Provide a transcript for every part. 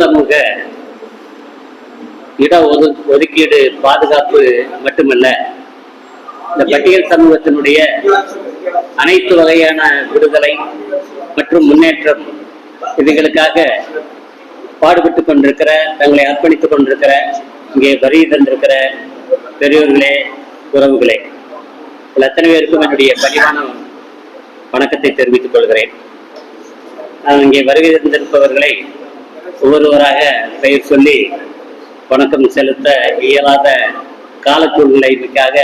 சமூக இட ஒது ஒதுக்கீடு பாதுகாப்பு மட்டுமல்ல இந்த பட்டியல் சமூகத்தினுடைய அனைத்து வகையான விடுதலை மற்றும் முன்னேற்றம் இதுகளுக்காக பாடுபட்டு கொண்டிருக்கிற தங்களை அர்ப்பணித்துக் கொண்டிருக்கிற இங்கே வரி தந்திருக்கிற பெரியோர்களே உறவுகளே. உங்கள் அத்தனை பேருக்கும் என்னுடைய பணிவான வணக்கத்தை தெரிவித்துக் கொள்கிறேன். நான் இங்கே வருகை இருந்திருப்பவர்களை ஒவ்வொருவராக பெயர் சொல்லி வணக்கம் செலுத்த இயலாத காலச்சூழ்நிலைக்காக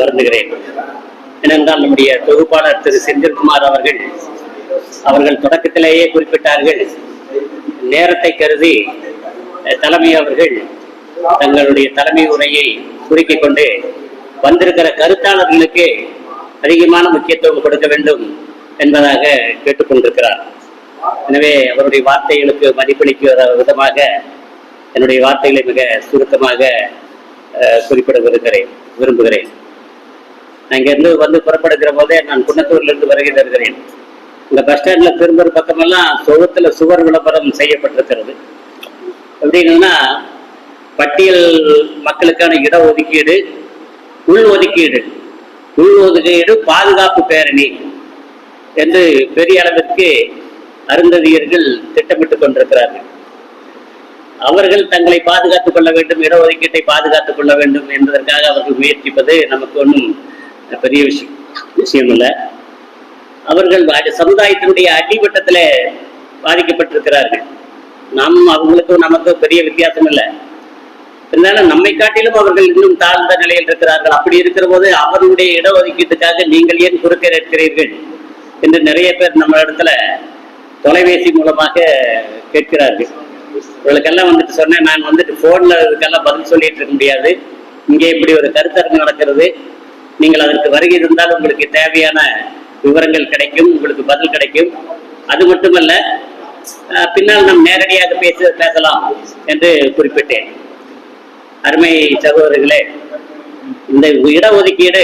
வருந்துகிறேன். ஏனென்றால் நம்முடைய தொகுப்பாளர் திரு செந்தில்குமார் அவர்கள் அவர்கள் தொடக்கத்திலேயே குறிப்பிட்டார்கள் நேரத்தை கருதி தலைமை அவர்கள் தங்களுடைய தலைமை உரையை சுருக்கிக் கொண்டு வந்திருக்கிற கருத்தாளர்களுக்கு அதிகமான முக்கியத்துவம் கொடுக்க வேண்டும் என்பதாக கேட்டுக்கொண்டிருக்கிறார். எனவே அவருடைய வார்த்தைகளுக்கு மதிப்பளிக்கிற விதமாக என்னுடைய வார்த்தைகளை மிக சுருக்கமாக குறிப்பிட விரும்புகிறேன் விரும்புகிறேன். நான் இங்கிருந்து வந்து புறப்படுகிற போதே நான் குன்னத்தூர்லேருந்து வருகை தருகிறேன். இந்த பஸ் ஸ்டாண்டில் திரும்புற பக்கமெல்லாம் சுகத்தில் சுவர் விளம்பரம் செய்யப்பட்டிருக்கிறது. எப்படின்னா பட்டியல் மக்களுக்கான இட உள்ஒதுக்கீடு. உள் ஒதுக்கீடு உள் ஒதுக்கீடு பாதுகாப்பு பேரணி என்று பெரிய அளவிற்கு அருந்ததியர்கள் திட்டமிட்டுக் கொண்டிருக்கிறார்கள். அவர்கள் தங்களை பாதுகாத்துக் கொள்ள வேண்டும் இடஒதுக்கீட்டை பாதுகாத்துக் கொள்ள வேண்டும் என்பதற்காக அவர்கள் முயற்சிப்பது நமக்கு ஒன்றும் பெரிய விஷயம் விஷயம் இல்லை அவர்கள் சமுதாயத்தினுடைய அடிமட்டத்துல பாதிக்கப்பட்டிருக்கிறார்கள். நாம் அவங்களுக்கும் நமக்கும் பெரிய வித்தியாசம் இல்லை. இருந்தாலும் நம்மை காட்டிலும் அவர்கள் இன்னும் தாழ்ந்த நிலையில் இருக்கிறார்கள். அப்படி இருக்கிற போது அவருடைய இடஒதுக்கீட்டுக்காக நீங்கள் ஏன் குறுக்க இருக்கிறீர்கள் என்று நிறைய பேர் நம்ம இடத்துல தொலைபேசி மூலமாக கேட்கிறார்கள். இவளுக்கெல்லாம் வந்துட்டு சொன்னேன் நான் வந்துட்டு போன்ல இதுக்கெல்லாம் பதில் சொல்லிட்டு இருக்க முடியாது. இங்கே இப்படி ஒரு கருத்தரங்கு நடக்கிறது. நீங்கள் அதற்கு வருகை இருந்தால் உங்களுக்கு தேவையான விவரங்கள் கிடைக்கும் உங்களுக்கு பதில் கிடைக்கும். அது மட்டுமல்ல பின்னால் நாம் நேரடியாக பேச பேசலாம் என்று குறிப்பிட்டேன். அருமை சகோதரர்களே இந்த இடஒதுக்கீடு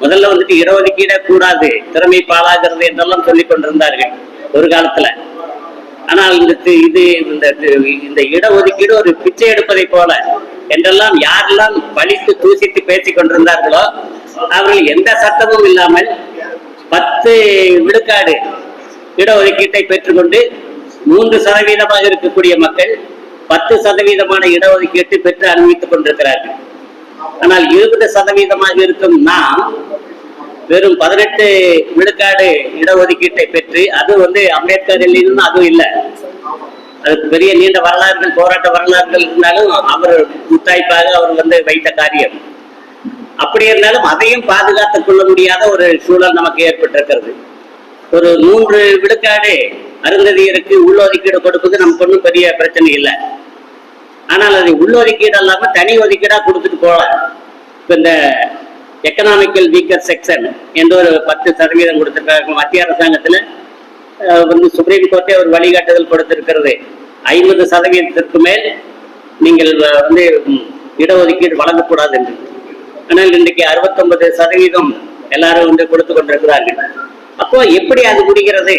முதல்ல வந்துட்டு இடஒதுக்கீடே கூடாது திறமை பாழாகிறது என்றெல்லாம் சொல்லிக் கொண்டிருந்தார்கள் ஒரு காலத்துல. ஆனால் இந்த இது இந்த இந்த இடஒதுக்கீடு ஒரு பிச்சை எடுப்பதை போல என்றெல்லாம் யாரெல்லாம் பழித்து தூசித்து பேசிக் கொண்டிருந்தார்களோ அவர்கள் எந்த சட்டமும் இல்லாமல் பத்து விழுக்காடு இடஒதுக்கீட்டை பெற்றுக்கொண்டு மூன்று சதவீதமாக இருக்கக்கூடிய மக்கள் பத்து சதவீதமான இடஒதுக்கீட்டு பெற்று அறிவித்துக் கொண்டிருக்கிறார்கள். ஆனால் இருபது சதவீதமாக இருக்கும் நாம் வெறும் பதினெட்டு விழுக்காடு இடஒதுக்கீட்டை பெற்று அது வந்து அம்பேத்கர் இல்லைன்னு அதுவும் இல்லை. அதுக்கு பெரிய நீண்ட வரலாறுகள் போராட்ட வரலாறுகள் இருந்தாலும் அவர் முத்தாய்ப்பாக அவர் வந்து வைத்த காரியம். அப்படி இருந்தாலும் அதையும் பாதுகாத்துக் கொள்ள முடியாத ஒரு சூழல் நமக்கு ஏற்பட்டிருக்கிறது. ஒரு மூன்று விழுக்காடு அருந்ததியருக்கு உள்ளொதுக்கீடு கொடுப்பது நமக்கு ஒன்றும் பெரிய பிரச்சனை இல்லை. ஆனால் அது உள்ளொதுக்கீடு இல்லாம தனி ஒதுக்கீடா கொடுத்துட்டு போகலாம். இப்ப இந்த எக்கனாமிக்கல் வீக்கர் செக்ஷன் எந்த ஒரு பத்து சதவீதம் கொடுத்துருக்காங்க? மத்திய அரசாங்கத்துல வந்து சுப்ரீம் கோர்ட்டே ஒரு வழிகாட்டுதல் கொடுத்திருக்கிறது. ஐம்பது சதவீதத்திற்கு மேல் நீங்கள் வந்து இடஒதுக்கீடு வழங்கக்கூடாது என்று. ஆனால் இன்றைக்கு அறுபத்தொன்பது சதவீதம் எல்லாரும் வந்து கொடுத்து கொண்டிருக்கிறார்கள். அப்போ எப்படி அது முடிகிறது?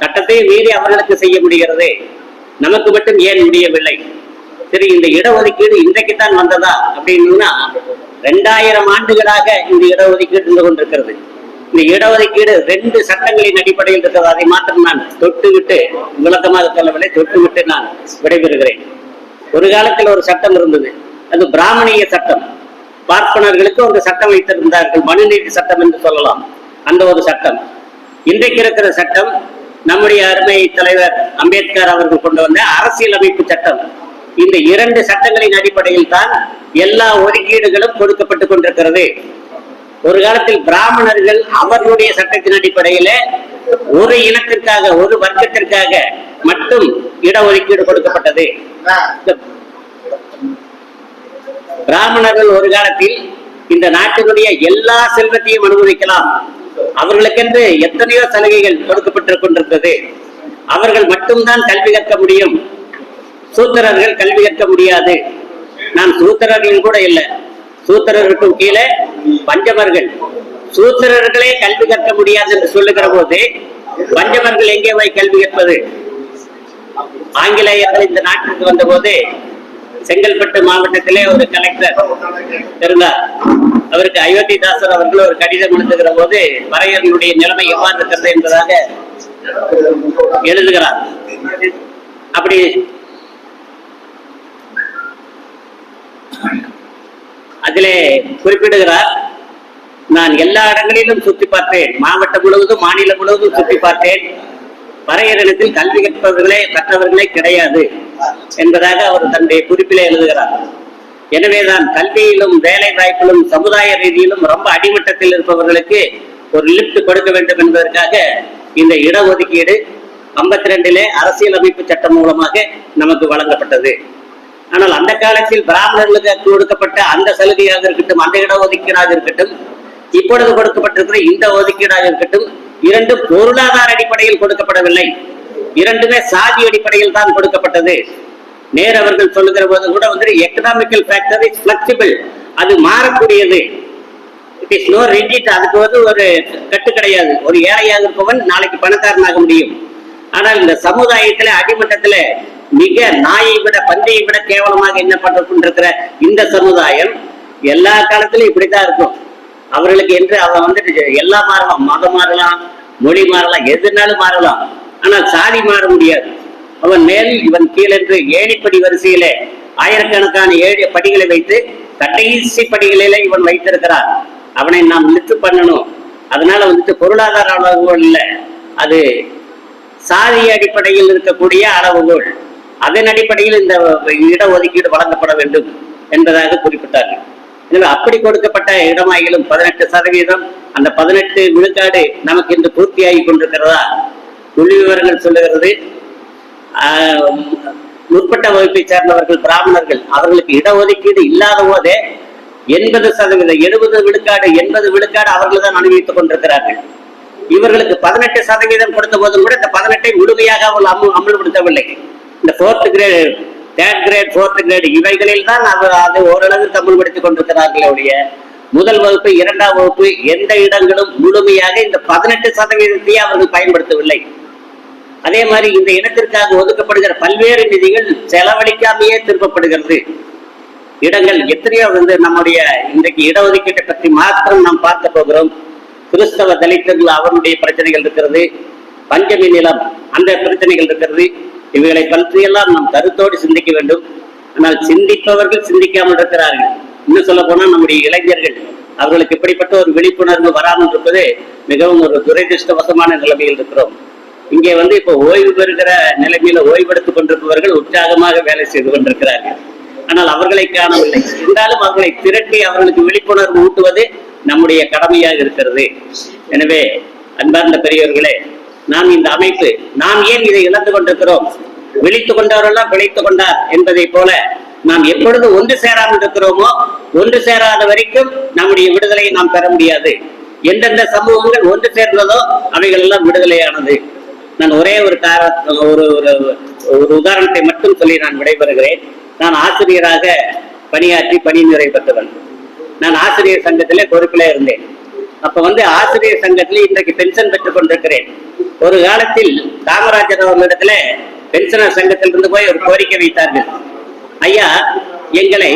சட்டத்தை மீறி அவர்களுக்கு செய்ய முடிகிறது? நமக்கு மட்டும் ஏன் முடியவில்லை? சரி இந்த இடஒதுக்கீடு இன்றைக்கு தான் வந்ததா அப்படின்னா ரெண்டாயிரம் ஆண்டுகளாக இந்த இடஒதுக்கீடு இருந்து கொண்டிருக்கிறது. இந்த இடஒதுக்கீடு ரெண்டு சட்டங்களின் அடிப்படையில் இருக்கிறது. அதை மாத்திரம் நான் தொட்டு விட்டு விளக்கமாக சொல்லவில்லை தொட்டு விட்டு நான் விடைபெறுகிறேன். ஒரு காலத்தில் ஒரு சட்டம் இருந்தது. அது பிராமணிய சட்டம். பார்ப்பனர்களுக்கு ஒரு சட்டம் வைத்திருந்தார்கள். மனுநீதி சட்டம் என்று சொல்லலாம். அந்த ஒரு சட்டம். இன்றைக்கு இருக்கிற சட்டம் நம்முடைய அருமை தலைவர் அம்பேத்கர் அவர்கள் கொண்டு வந்த அரசியலமைப்பு சட்டம். இந்த இரண்டு சட்டங்களின் அடிப்படையில் தான் எல்லா ஒதுக்கீடுகளும் கொடுக்கப்பட்டுக் கொண்டிருக்கிறது. ஒரு காலத்தில் பிராமணர்கள் அவர்களுடைய சட்டத்தின் அடிப்படையில ஒரு இனத்திற்காக ஒரு வர்க்கத்திற்காக மட்டும் இடஒதுக்கீடு கொடுக்கப்பட்டது. பிராமணர்கள் ஒரு காலத்தில் இந்த நாட்டினுடைய எல்லா செல்வத்தையும் அனுபவிக்கலாம் அவர்களுக்கென்று எத்தனையோ சலுகைகள் கொடுக்கப்பட்டிருக்கின்றது. அவர்கள் மட்டும்தான் கல்வி கற்க முடியும். சூத்திரர்கள் கல்வி கற்க முடியாது. நான் சூத்திரர்கள் கூட இல்லை. சூத்திரர்களுக்கும் கீழே பஞ்சமர்கள் சூத்திரர்களே கல்வி கற்க முடியாது என்று சொல்லுகிற போது பஞ்சமர்கள் எங்கே போய் கல்வி கற்பது? ஆங்கிலேயர்கள் இந்த நாட்டிற்கு வந்தபோது செங்கல்பட்டு மாவட்டத்திலே ஒரு கலெக்டர் இருந்தார். அவருக்கு அயோத்திதாசர் அவர்கள் ஒரு கடிதம் எழுதுகிற போது வரையர்களுடைய நிலைமை எவ்வாறு இருக்கிறது என்பதாக எழுதுகிறார். அப்படி அதிலே குறிப்பிடுகிறார் நான் எல்லா இடங்களிலும் சுற்றி பார்த்தேன். மாவட்டம் முழுவதும் மாநிலம் முழுவதும் சுற்றி பார்த்தேன். வரையறிடத்தில் கல்வி கற்பவர்களே கற்றவர்களே கிடையாது என்பதாக அவர் தன்னுடைய குறிப்பிலே எழுதுகிறார். எனவேதான் கல்வியிலும் வேலை வாய்ப்பிலும் சமுதாய ரீதியிலும் ரொம்ப அடிமட்டத்தில் இருப்பவர்களுக்கு ஒரு லிப்ட் கொடுக்க வேண்டும் என்பதற்காக இந்த இடஒதுக்கீடு ஐம்பத்தி ரெண்டிலே அரசியலமைப்பு சட்டம் மூலமாக நமக்கு வழங்கப்பட்டது. ஆனால் அந்த காலத்தில் பிராமணர்களுக்கு கொடுக்கப்பட்ட அந்த சலுகையாக இருக்கட்டும் அந்த இட ஒதுக்கீடாக இருக்கட்டும் இப்பொழுது கொடுக்கப்பட்டிருக்கிற இந்த ஒதுக்கீடாக இருக்கட்டும் இரண்டு பொருளாதார அடிப்படையில் கொடுக்கப்படவில்லை. இரண்டுமே சாதி அடிப்படையில் தான் கொடுக்கப்பட்டது. நேர் அவர்கள் சொல்லுகிற போது கூட வந்து எக்கனாமிக்கல் ஃபேக்டர் இஸ் பிளெக்சிபிள் அது மாறக்கூடியது. இட் இஸ் நோ ரிஜிட் அதுக்கு வந்து ஒரு கட்டு கிடையாது. ஒரு ஏழையாக இருப்பவன் நாளைக்கு பணக்காரனாக முடியும். ஆனால் இந்த சமுதாயத்துல அடிமட்டத்துல மிக நாயை விட பந்தையை விட கேவலமாக என்ன கொண்டிருக்கிற இந்த சமுதாயம் எல்லா காலத்திலும் இப்படித்தான் இருக்கும். அவர்களுக்கு என்று அவன் வந்துட்டு எல்லாம் மாறலாம். மதம் மாறலாம் மொழி மாறலாம் எதுனாலும் மாறலாம். ஆனால் சாதி மாற முடியாது. அவன் மேல் இவன் கீழ் என்று ஏணிப்படி வரிசையிலே ஆயிரக்கணக்கான ஏழு படிகளை வைத்து கடைசி படிகளில இவன் வைத்திருக்கிறான். அவனை நாம் லிஸ்ட் பண்ணணும். அதனால வந்துட்டு பொருளாதார அளவுகோல் இல்லை. அது சாதி அடிப்படையில் இருக்கக்கூடிய அளவுகோல். அதன் அடிப்படையில் இந்த இடஒதுக்கீடு வழங்கப்பட வேண்டும் என்பதாக குறிப்பிட்டார்கள். எனவே அப்படி கொடுக்கப்பட்ட இடமாயிலும் பதினெட்டு சதவீதம் அந்த பதினெட்டு விழுக்காடு நமக்கு இன்று பூர்த்தியாகி கொண்டிருக்கிறதா? புள்ளி விவரங்கள் சொல்லுகிறது. முற்பட்ட வகுப்பை சேர்ந்தவர்கள் பிராமணர்கள் அவர்களுக்கு இடஒதுக்கீடு இல்லாத போதே எண்பது சதவீதம் எழுபது விழுக்காடு எண்பது விழுக்காடு அவர்கள் தான் அனுபவித்துக் கொண்டிருக்கிறார்கள். இவர்களுக்கு பதினெட்டு சதவீதம் கொடுத்த போதும் கூட இந்த பதினெட்டை முழுமையாக அவர்கள் அமல் அமல்படுத்தவில்லை. இந்த fourth grade third grade fourth grade இவைகளில் தான் அவர் அதை ஓரளவு அமல்படுத்திக் கொண்டிருக்கிறார்களே உடைய முதல் வகுப்பு இரண்டாம் வகுப்பு எந்த இடங்களும் முழுமையாக இந்த பதினெட்டு சதவீதத்தையே அவர்கள் பயன்படுத்தவில்லை. அதே மாதிரி இந்த இனத்திற்காக ஒதுக்கப்படுகிற பல்வேறு நிதிகள் செலவழிக்காமையே திருப்பப்படுகிறது. இடங்கள் எத்தனையோ வந்து நம்முடைய இன்றைக்கு இடஒதுக்கீட்டை பற்றி மாத்திரம் நாம் பார்க்க போகிறோம். கிறிஸ்தவ தலித்தர்கள் அவருடைய பிரச்சனைகள் இருக்கிறது. பஞ்சமி நிலம் அந்த பிரச்சனைகள் இருக்கிறது. இவைகளை பற்றியெல்லாம் நாம் கருத்தோடு சிந்திக்க வேண்டும். ஆனால் சிந்திப்பவர்கள் சிந்திக்காமல் இருக்கிறார்கள். இன்னும் சொல்ல போனால் நம்முடைய இளைஞர்கள் அவர்களுக்கு இப்படிப்பட்ட ஒரு விழிப்புணர்வு வராமல் இருப்பது மிகவும் ஒரு துரதிருஷ்டவசமான நிலைமையில் இருக்கிறோம். இங்கே வந்து இப்போ ஓய்வு பெறுகிற நிலைமையில ஓய்வெடுத்துக் கொண்டிருப்பவர்கள் உற்சாகமாக வேலை செய்து கொண்டிருக்கிறார்கள். ஆனால் அவர்களை காணவில்லை. இருந்தாலும் அவர்களை திரட்டி அவர்களுக்கு விழிப்புணர்வு ஊட்டுவது நம்முடைய கடமையாக இருக்கிறது. எனவே அன்பார்ந்த பெரியவர்களே நாம் இந்த அமைப்பு நாம் ஏன் இதை இழந்து கொண்டிருக்கிறோம்? விழித்துக் கொண்டவரெல்லாம் பிழைத்துக் கொண்டார் என்பதை போல நாம் எப்பொழுது ஒன்று சேராமல் இருக்கிறோமோ ஒன்று சேராத வரைக்கும் நம்முடைய விடுதலையை நாம் பெற முடியாது. எந்தெந்த சமூகங்கள் ஒன்று சேர்ந்ததோ அவைகள் எல்லாம் விடுதலையானது. நான் ஒரே ஒரு கார ஒரு ஒரு ஒரு உதாரணத்தை மட்டும் சொல்லி நான் விடைபெறுகிறேன். நான் ஆசிரியராக பணியாற்றி பணி நிறைவு பெற்றவன். நான் ஆசிரியர் சங்கத்திலே பொறுப்பிலே இருந்தேன். அப்ப வந்து ஆசிரியர் சங்கத்துல இன்றைக்கு பென்ஷன் பெற்றுக் கொண்டிருக்கிறேன். ஒரு காலத்தில் காமராஜர் அவர்களிடத்துல பென்ஷனர் சங்கத்திலிருந்து போய் ஒரு கோரிக்கை வைத்தார்கள். ஐயா எங்களை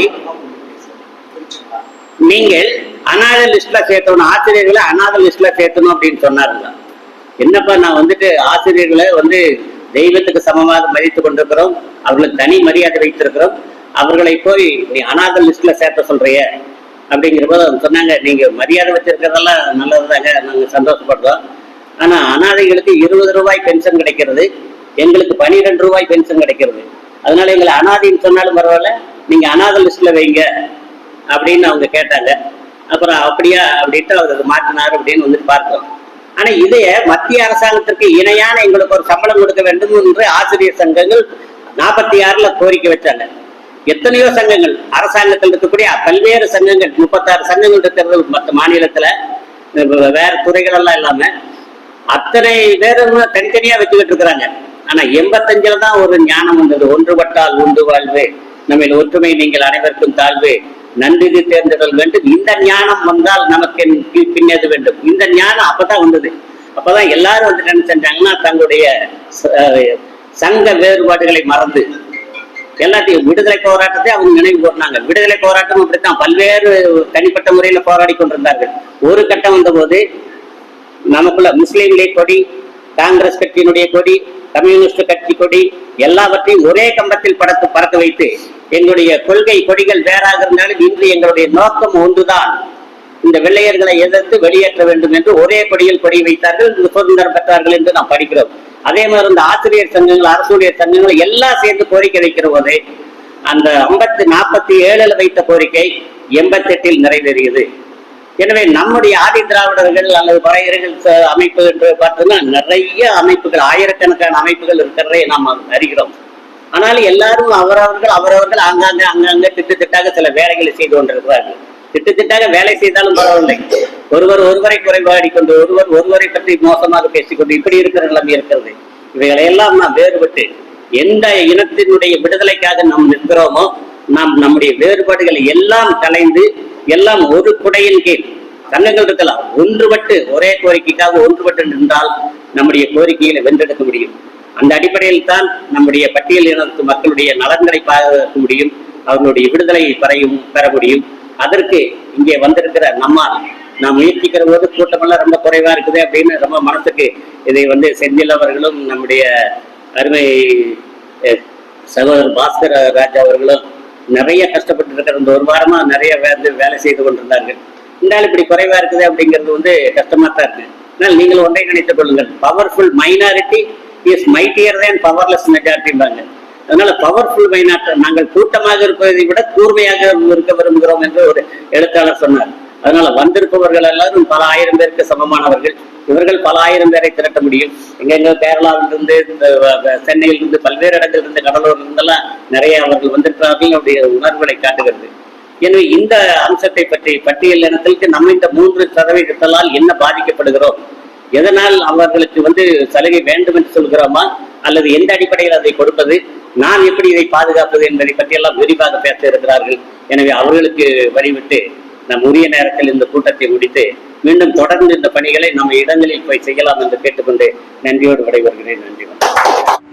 நீங்கள் அநாத லிஸ்ட்ல சேர்த்தணும் ஆசிரியர்களை அநாத லிஸ்ட்ல சேர்த்தணும் அப்படின்னு சொன்னாருங்க என்னப்பா நான் வந்துட்டு ஆசிரியர்களை வந்து தெய்வத்துக்கு சமமாக மதித்து கொண்டிருக்கிறோம். அவர்களுக்கு தனி மரியாதை வைத்திருக்கிறோம். அவர்களை போய் நீ அநாத லிஸ்ட்ல சேர்த்த சொல்றிய? அப்படிங்கிற போது அவங்க சொன்னாங்க நீங்க மரியாதை வச்சிருக்கிறதெல்லாம் நல்லதுதாங்க நாங்க சந்தோஷப்படுறோம். ஆனா அனாதைகளுக்கு இருபது ரூபாய் பென்ஷன் கிடைக்கிறது எங்களுக்கு பனிரெண்டு ரூபாய் பென்ஷன் கிடைக்கிறது. அதனால எங்களை அனாதைன்னு சொன்னாலும் பரவாயில்ல நீங்க அனாத லிஸ்ட்ல வைங்க அப்படின்னு அவங்க கேட்டாங்க. அப்புறம் அப்படியா அப்படின்ட்டு அவர் அதை மாற்றினார் அப்படின்னு வந்துட்டு பார்த்தோம். ஆனா இதையே மத்திய அரசாங்கத்திற்கு இணையான எங்களுக்கு ஒரு சம்பளம் கொடுக்க வேண்டும் என்று ஆசிரியர் சங்கங்கள் நாற்பத்தி ஆறுல கோரிக்கை வச்சாங்க. எத்தனையோ சங்கங்கள் அரசாங்கத்தில் இருக்கக்கூடிய பல்வேறு சங்கங்கள் முப்பத்தாறு சங்கங்கள் இருக்கிறது மற்ற மாநிலத்துல வேற துறைகள் எல்லாம் இல்லாம அத்தனை பேரும் தனித்தனியா வச்சுக்கிட்டு இருக்கிறாங்க. ஆனா எண்பத்தஞ்சுல தான் ஒரு ஞானம் வந்தது. ஒன்றுபட்டால் உண்டு வாழ்வு. நம்ம ஒற்றுமை நீங்கள் அனைவருக்கும் தாழ்வு. நன்றிது தேர்ந்தெடுதல் வேண்டும் இந்த ஞானம் வந்தால் நமக்கு பின்னது வேண்டும். இந்த ஞானம் அப்பதான் வந்தது. அப்பதான் எல்லாரும் வந்து என்ன செஞ்சாங்கன்னா தங்களுடைய ச- சங்க வேறுபாடுகளை மறந்து எல்லாத்தையும் விடுதலை போராட்டத்தை அவங்க நினைவு கூறினாங்க விடுதலை போராட்டம் அப்படித்தான். பல்வேறு தனிப்பட்ட முறையில போராடி கொண்டிருந்தார்கள். ஒரு கட்டம் வந்தபோது நமக்குள்ள முஸ்லீம் லீக் கொடி காங்கிரஸ் கட்சியினுடைய கொடி கம்யூனிஸ்ட் கட்சி கொடி எல்லாவற்றையும் ஒரே கம்பத்தில் படத்து பறக்க வைத்து எங்களுடைய கொள்கை கொடிகள் வேறாக இருந்தாலும் இன்று எங்களுடைய நோக்கம் ஒன்றுதான். இந்த வெள்ளையர்களை எதிர்த்து வெளியேற்ற வேண்டும் என்று ஒரே படியில் படி வைத்தார்கள். இந்த சுதந்திரம் பெற்றார்கள் என்று நாம் படிக்கிறோம். அதே மாதிரி இந்த ஆசிரியர் சங்கங்கள் அரசுடைய சங்கங்கள் எல்லாம் சேர்ந்து கோரிக்கை வைக்கிற போது அந்த ஐம்பத்தி நாற்பத்தி ஏழுல வைத்த கோரிக்கை எண்பத்தி எட்டில் நிறைவேறியது. எனவே நம்முடைய ஆதி திராவிடர்கள் அல்லது வரையர்கள் அமைப்பு என்று பார்த்தோம்னா நிறைய அமைப்புகள் ஆயிரக்கணக்கான அமைப்புகள் இருக்கிறதை நாம் அறிகிறோம். ஆனால் எல்லாரும் அவரவர்கள் அவரவர்கள் ஆங்காங்க அங்கங்க திட்டுத்திட்டாக சில வேலைகளை செய்து கொண்டிருக்கிறார்கள். திட்டத்திட்டாக வேலை செய்தாலும் பரவாயில்லை. ஒருவர் ஒருவரை குறைபாடி கொண்டு ஒருவர் ஒருவரை பற்றி மோசமாக பேசிக்கொண்டு இப்படி இருக்கிற நிலைமை இருக்கிறது. இவைகளையெல்லாம் நாம் வேறுபட்டு எந்த இனத்தினுடைய விடுதலைக்காக நாம் நிற்கிறோமோ நாம் நம்முடைய வேறுபாடுகளை எல்லாம் கலைந்து எல்லாம் ஒரு குடையின் கீழ் சங்கங்கள் இருக்கலாம் ஒன்றுபட்டு ஒரே கோரிக்கைக்காக ஒன்றுபட்டு நின்றால் நம்முடைய கோரிக்கைகளை வென்றெடுக்க முடியும். அந்த அடிப்படையில் தான் நம்முடைய பட்டியல் இனத்து மக்களுடைய நலன்களை பாதுகாக்க முடியும் அவர்களுடைய விடுதலையை பெறையும் பெற முடியும். அதற்கு இங்கே வந்திருக்கிற நம்மால் நாம் முயற்சிக்கிற போது கூட்டமெல்லாம் ரொம்ப குறைவா இருக்குது அப்படின்னு ரொம்ப மனசுக்கு இதை வந்து செந்தில் அவர்களும் நம்முடைய அருமை சகோதரர் பாஸ்கர் ராஜா அவர்களும் நிறைய கஷ்டப்பட்டு இருக்கிற இந்த ஒரு வாரமா நிறைய வந்து வேலை செய்து கொண்டிருந்தார்கள். இருந்தாலும் இப்படி குறைவா இருக்குது அப்படிங்கிறது வந்து கஷ்டமா தான் இருக்கு. ஆனால் நீங்கள் ஒன்றை நினைத்துக் கொள்ளுங்கள். Powerful minority is mightier than powerless மெஜாரிட்டிம்பாங்க அதனால பவர்ஃபுல் மைனாரிட்டி நாங்கள் கூட்டமாக இருப்பதை விட கூர்மையாக இருக்க விரும்புகிறோம் என்று ஒரு எழுத்தாளர் சொன்னார். அதனால வந்திருப்பவர்கள் எல்லாரும் பல ஆயிரம் பேருக்கு சமமானவர்கள். இவர்கள் பல ஆயிரம் பேரை திரட்ட முடியும். எங்கெங்க கேரளாவிலிருந்து இந்த சென்னையிலிருந்து பல்வேறு இடங்களிலிருந்து கடலூர்லிருந்தெல்லாம் நிறைய அவர்கள் வந்திருக்கிறார்கள். அவருடைய உணர்வுகளை காட்டுகிறது. எனவே இந்த அம்சத்தை பற்றி பட்டியல் இனத்திற்கு நம்ம இந்த மூன்று சதவீதத்தால் என்ன பாதிக்கப்படுகிறோம்? எதனால் அவர்களுக்கு வந்து சலுகை வேண்டும் என்று சொல்கிறோமா? அல்லது எந்த அடிப்படையில் அதை கொடுப்பது? நான் எப்படி இதை பாதுகாப்பது என்பதை பற்றியெல்லாம் விரிவாக பேச இருக்கிறார்கள். எனவே அவர்களுக்கு வழிவிட்டு நம் உரிய நேரத்தில் இந்த கூட்டத்தை முடித்து மீண்டும் தொடர்ந்து இந்த பணிகளை நம்ம இடங்களில் போய் செய்யலாம் என்று கேட்டுக்கொண்டு நன்றியோடு விடைபெறுகிறேன். நன்றி வணக்கம்.